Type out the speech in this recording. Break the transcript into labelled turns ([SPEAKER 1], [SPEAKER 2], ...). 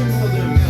[SPEAKER 1] başım oluyor ya.